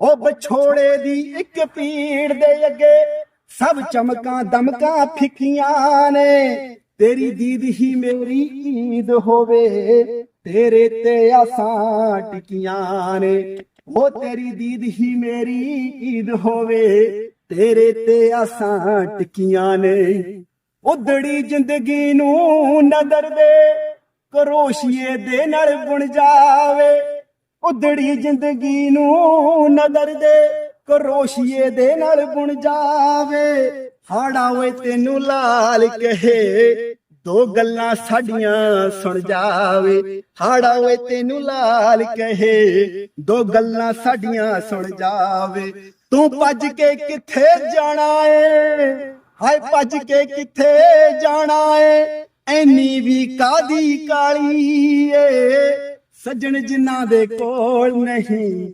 ਉਹ ਵਿਛੋੜੇ ਦੀ ਇੱਕ ਪੀੜ ਦੇ ਅੱਗੇ ਸਭ ਚਮਕਾਂ ਦਮਕਾਂ ਫਿੱਕੀਆਂ ਨੇ। ਤੇਰੀ ਦੀਦ ਹੀ ਮੇਰੀ ਈਦ ਹੋਵੇ, ਤੇਰੇ ਤੇ ਆਸਾਂ ਟਿਕੀਆਂ ਨੇ। ਉਹ ਤੇਰੀ ਦੀਦ ਹੀ ਮੇਰੀ ਈਦ ਹੋਵੇ, ਤੇਰੇ ਤੇ ਆਸਾਂ ਟਿਕੀਆਂ ਨੇ। ਉਦੜੀ ਜ਼ਿੰਦਗੀ ਨੂੰ ਨਦਰ ਦੇ ਕਰੋਸ਼ੀਏ ਦੇ ਨਾਲ ਬੁਣ ਜਾਵੇ। ਉਦੜੀ ਜ਼ਿੰਦਗੀ ਨੂੰ ਨਦਰ ਦੇ ਕਰੋਸ਼ੀਏ ਦੇ ਨਾਲ ਬੁਣ ਜਾਵੇ। ਹਾੜਾ ਓਏ ਤੈਨੂੰ ਲਾਲ ਕਹੇ, ਦੋ ਗੱਲਾਂ ਸਾਡੀਆਂ ਸੁਣ ਜਾਵੇ। ਹਾੜਾ ਓਏ ਤੈਨੂੰ ਲਾਲ ਕਹੇ, ਦੋ ਗੱਲਾਂ ਸਾਡੀਆਂ ਸੁਣ ਜਾਵੇ। ਤੂੰ ਭੱਜ ਕੇ ਕਿੱਥੇ ਜਾਣਾ ਏ? ਹਾਏ ਭੱਜ ਕੇ ਕਿੱਥੇ ਜਾਣਾ ਏ? ਐਨੀ ਵੀ ਕਾਦੀ ਕਾਲੀ ਏ? ਸੱਜਣ ਜਿਨ੍ਹਾਂ ਦੇ ਕੋਲ ਨਹੀਂ।